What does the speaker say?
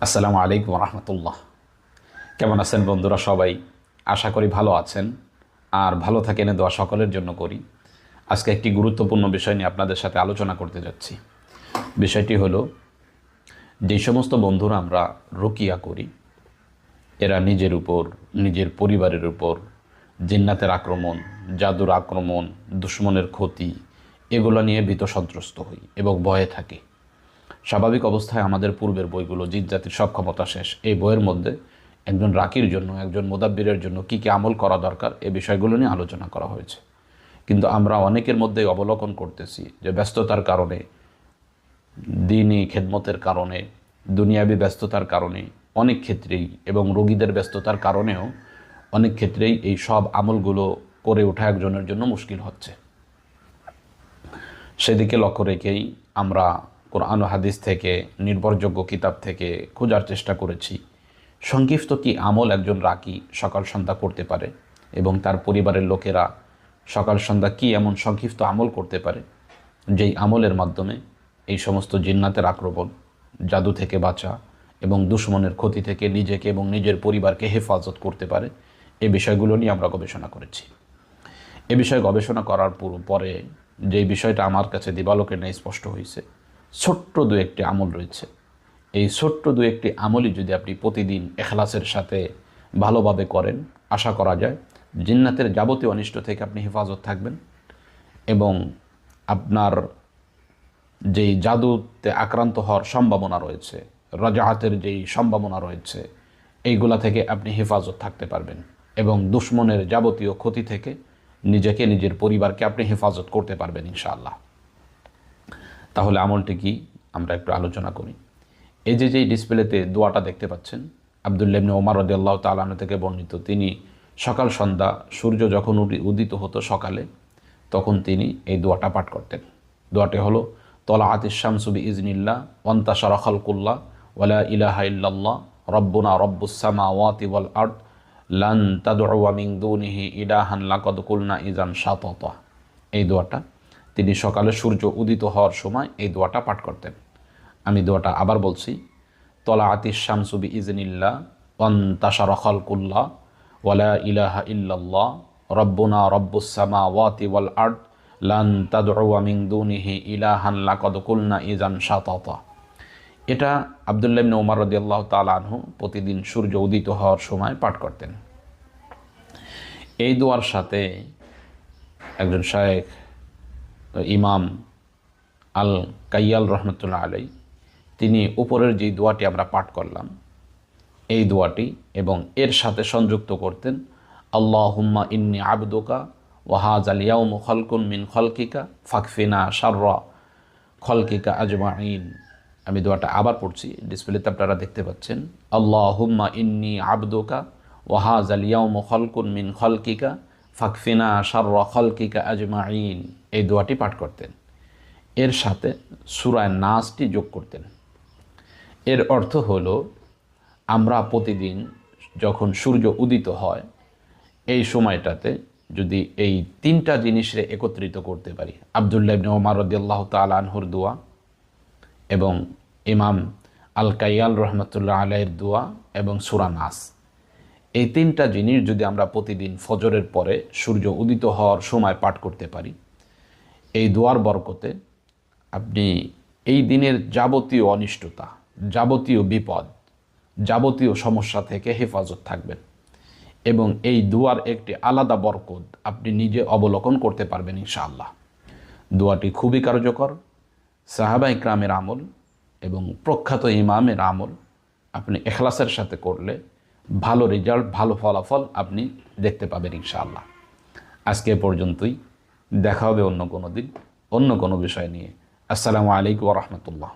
আসসালামু আলাইকুম রহমতুল্লাহ। কেমন আছেন বন্ধুরা সবাই? আশা করি ভালো আছেন। আর ভালো থাকেন দোয়া সকলের জন্য করি। আজকে একটি গুরুত্বপূর্ণ বিষয় নিয়ে আপনাদের সাথে আলোচনা করতে যাচ্ছি। বিষয়টি হলো, যে সমস্ত বন্ধুরা আমরা রুকিয়া করি, এরা নিজের উপর, নিজের পরিবারের উপর, জিন্নাতের আক্রমণ, জাদুর আক্রমণ, দুশ্মনের ক্ষতি, এগুলো নিয়ে ভীত সন্ত্রস্ত হই এবং ভয়ে থাকি। স্বাভাবিক অবস্থায় আমাদের পূর্বের বইগুলো জিত জাতির সব ক্ষমতা শেষ। এই বইয়ের মধ্যে একজন রাকির জন্য, একজন মোদাব্বিরের জন্য কী কী আমল করা দরকার, এ বিষয়গুলো নিয়ে আলোচনা করা হয়েছে। কিন্তু আমরা অনেকের মধ্যেই অবলোকন করতেছি যে ব্যস্ততার কারণে দিনই খেদমতের কারণে, দুনিয়াবি ব্যস্ততার কারণে, অনেক ক্ষেত্রেই এবং রোগীদের ব্যস্ততার কারণেও অনেক ক্ষেত্রেই এই সব আমলগুলো করে ওঠা একজনের জন্য মুশকিল হচ্ছে। সেদিকে লক্ষ্য রেখেই আমরা কোরআন হাদিস থেকে, নির্ভরযোগ্য কিতাব থেকে খোঁজার চেষ্টা করেছি। সংক্ষিপ্ত কি আমল একজন রাকি সকাল সন্ধ্যা করতে পারে এবং তার পরিবারের লোকেরা সকাল সন্ধ্যা কি এমন সংক্ষিপ্ত আমল করতে পারে? যেই আমলের মাধ্যমে এই সমস্ত জিন্নাতের আক্রমণ, জাদু থেকে বাঁচা এবং দুশ্মনের ক্ষতি থেকে নিজেকে এবং নিজের পরিবারকে হেফাজত করতে পারে এই বিষয়গুলো নিয়ে আমরা গবেষণা করেছি। এ বিষয়ে গবেষণা করার পরে যে বিষয়টা আমার কাছে দিবালোকের নেই স্পষ্ট হয়েছে ছোট্ট দু একটি আমল রয়েছে। এই ছোট্ট দু একটি আমলই যদি আপনি প্রতিদিন এখলাসের সাথে ভালোভাবে করেন, আশা করা যায় জিন্নাতের যাবতীয় অনিষ্ট থেকে আপনি হেফাজত থাকবেন এবং আপনার যেই জাদুতে আক্রান্ত হওয়ার সম্ভাবনা রয়েছে রাজাহাতের যেই সম্ভাবনা রয়েছে, এইগুলা থেকে আপনি হেফাজত থাকতে পারবেন এবং দুশ্মনের যাবতীয় ক্ষতি থেকে নিজেকে নিজের পরিবারকে আপনি হেফাজত করতে পারবেন ইনশাআল্লাহ। তাহলে আমলটি কি? আমরা একটু আলোচনা করি। এই যে যেই ডিসপ্লেতে দোয়াটা দেখতে পাচ্ছেন আবদুল্লাবনে ওমর রদি আল্লাহ তালানো থেকে বর্ণিত, তিনি সকাল, সন্ধ্যা, সূর্য যখন উদি- উদিত হতো সকালে, তখন তিনি এই দোয়াটা পাঠ করতেন। দোয়াটি হলো তলা আতিস শামসুবি ইজনিল্লা ওয়ান্তাশার খালকুল্লাহ ওয়ালা ইলাহা ইল্লাল্লাহ, রব্বুনা রব্বুসামা ওয়াতি ওয়াল আর্দ, লান তাদুয়া মিন দুনিহি ইলাহান লাকদ কুলনা ইজান শাততা। এই দোয়াটা তিনি সকালে সূর্য উদিত হওয়ার সময় এই দোয়াটা পাঠ করতেন। আমি দোয়াটা আবার বলছি তলা আতিস শামসুবি ইজনিল্লা ওয়ান্তাশার খালকুল্লাহ, ওয়ালা ইলাহা ইল্লাল্লাহ, রব্বুনা রব্বুসামা ওয়াতি ওয়াল আর্দ, লান তাদুয়া মিন দুনিহি ইলাহান লাকদ কুলনা ইজান শাততা। এটা আবদুল্লাহ ইবনে রাদিয়াল্লাহু তাআলা আনহু প্রতিদিন সূর্য উদিত হওয়ার সময় পাঠ করতেন। এই দোয়ার সাথে একজন শায়েখ ইমাম আল কাইয়াল রহমতুল্লাহ আলাই, তিনি উপরের যে দোয়াটি আমরা পাঠ করলাম, এই দোয়াটি এবং এর সাথে সংযুক্ত করতেন আল্লাহ হুম্মা ইন্নি আবদোকা ওয়াহাজ আলিয়াউম খলকুন মিন খলকিকা ফাকফিনা শাররা খলকিকা আজমাইন আমি দোয়াটা আবার পড়ছি, ডিসপ্লেতে আপনারা দেখতে পাচ্ছেন আল্লাহ হুম্মা ইন্নি আবদোকা ওয়াহাজ আলিয়াউম খলকুন মিন খলকিকা ফাকফিনা শাররা খলকিকা আজমাইন এই দোয়াটি পাঠ করতেন। এর সাথে সুরায় নাচটি যোগ করতেন। এর অর্থ হলো, আমরা প্রতিদিন যখন সূর্য উদিত হয়, এই সময়টাতে যদি এই তিনটা জিনিসে একত্রিত করতে পারি, আবদুল্লাহ ইবনে ওমর রদিয়াল্লাহ তাল আনহুর দোয়া এবং ইমাম আল কাইয়াল রহমতুল্লাহ আলাইয়ের দোয়া এবং সুরা নাস। এই তিনটা জিনিস যদি আমরা প্রতিদিন ফজরের পরে সূর্য উদিত হওয়ার সময় পাঠ করতে পারি, এই দোয়ার বরকতে আপনি এই দিনের যাবতীয় অনিষ্টতা, যাবতীয় বিপদ, যাবতীয় সমস্যা থেকে হেফাজত থাকবেন এবং এই দুয়ার একটি আলাদা বরকত আপনি নিজে অবলোকন করতে পারবেন ইনশাআল্লাহ। দোয়াটি খুবই কার্যকর সাহাবা ইকরামের আমল এবং প্রখ্যাত ইমামের আমল আপনি এখলাসের সাথে করলে ভালো রেজাল্ট ভালো ফলাফল আপনি দেখতে পাবেন ইনশাআল্লাহ। আজকে পর্যন্তই। দেখা হবে অন্য কোনো দিন, অন্য কোনো বিষয় নিয়ে। আসসালামু আলাইকুম রহমতুল্লাহ।